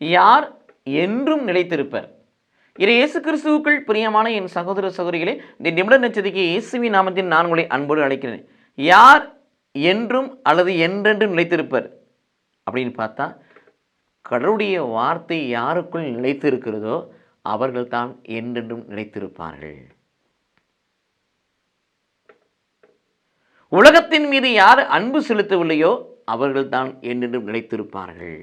யார் என்றும் நிலைத்திருப்பர். இது இயேசு கிறிஸ்துவுக்குள் பிரியமான என் சகோதர சகோதரிகளே இந்த நிமிட நச்சதிக்கு இயேசுவி நாமத்தின் நான் உங்களை அன்போடு அழைக்கிறேன். யார் என்றும் அல்லது என்றென்றும் நிலைத்திருப்பர் அப்படின்னு பார்த்தா கடவுளுடைய வார்த்தை யாருக்குள் நிலைத்து இருக்கிறதோ அவர்கள்தான் என்றென்றும் நிலைத்திருப்பார்கள். உலகத்தின் மீது யார் அன்பு செலுத்தவில்லையோ அவர்கள்தான் என்றென்றும் நிலைத்திருப்பார்கள்.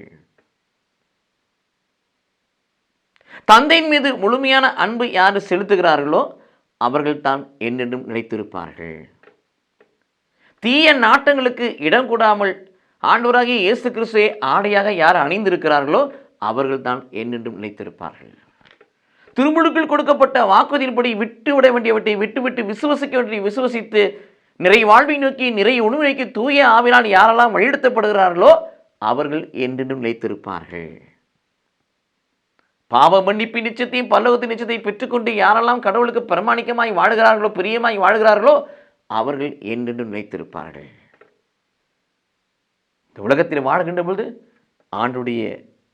தந்தையின் மீது முழுமையான அன்பு யார் செலுத்துகிறார்களோ அவர்கள் தான் என்னென்றும் நிலைத்திருப்பார்கள். தீய நாட்டங்களுக்கு இடம் கூடாமல் ஆண்டவராகிய இயேசு கிறிஸ்துவை ஆடையாக யார் அணிந்திருக்கிறார்களோ அவர்கள் தான் என்னென்றும் நிலைத்திருப்பார்கள். திருமுழுக்கில் கொடுக்கப்பட்ட வாக்குறுதியின்படி விட்டு விட வேண்டியவற்றை விட்டுவிட்டு விசுவசிக்க வேண்டிய விசுவசித்து நிறை வாழ்வை நோக்கி நிறை உணவு நோக்கி தூய ஆவினால் யாரெல்லாம் வழிநடத்தப்படுகிறார்களோ அவர்கள் என்றென்றும் நிலைத்திருப்பார்கள். பாவ மன்னிப்பு நிச்சயத்தையும் பல்லவத்து நிச்சயத்தையும் பெற்றுக்கொண்டு யாரெல்லாம் கடவுளுக்கு பிரமாணிக்கமாய் வாழுகிறார்களோ பிரியமாய் வாழுகிறார்களோ அவர்கள் என்னென்று நினைத்திருப்பார்கள். இந்த உலகத்தில் வாழ்கின்ற பொழுது ஆண்டுடைய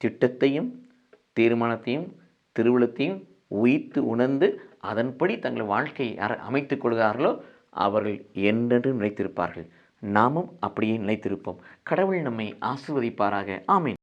திட்டத்தையும் தீர்மானத்தையும் திருவிழத்தையும் உயித்து உணர்ந்து அதன்படி தங்கள் வாழ்க்கையை யார் அமைத்துக் கொள்கிறார்களோ அவர்கள் என்னென்று நினைத்திருப்பார்கள். நாமும் அப்படியே நினைத்திருப்போம். கடவுள் நம்மை ஆசிர்வதிப்பாராக. ஆமீன்.